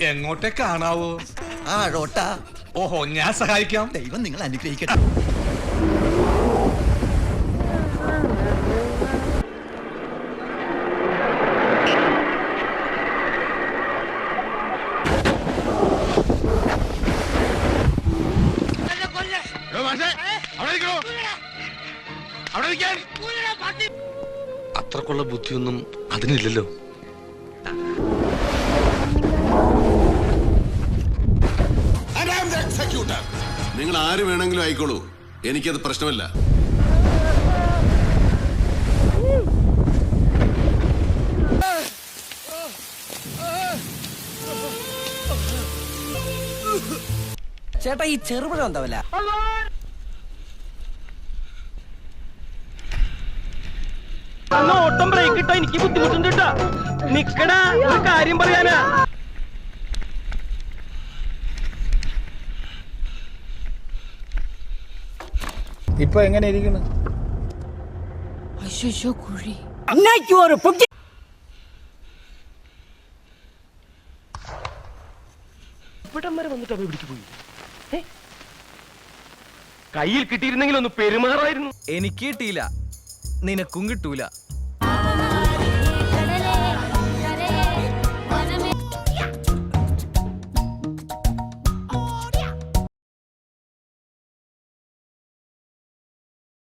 എങ്ങോട്ടേക്കാണാവോ ആ റോട്ടാ. ഓഹോ ഞാൻ സഹായിക്കാം. ദൈവം നിങ്ങൾ അനുഗ്രഹിക്കട്ടെ. അത്രക്കുള്ള ബുദ്ധിയൊന്നും അതിനില്ലല്ലോ. നിങ്ങൾ ആര് വേണമെങ്കിലും ആയിക്കോളൂ. എനിക്കത് പ്രശ്നമല്ല. ചേട്ടാ ഈ ചെറുപഴം എന്താവല്ല ഒട്ടും ഓട്ടം ബ്രേക്ക് ഇട്ടോ? എനിക്ക് ബുദ്ധിമുട്ടുണ്ട് കേട്ടോ നിക്കടാ ഒരു കാര്യം പറയാനാ. ഇപ്പൊ എങ്ങനെ ഇരിക്കുന്നു അയ്യോ കുഴി. ഇവിടം വരെ വന്നിട്ട് അവ പോയി? കയ്യിൽ കിട്ടിയിരുന്നെങ്കിൽ ഒന്ന് പെരുമാറായിരുന്നു. എനിക്ക് കിട്ടിയില്ല. നിനക്കും കിട്ടൂല.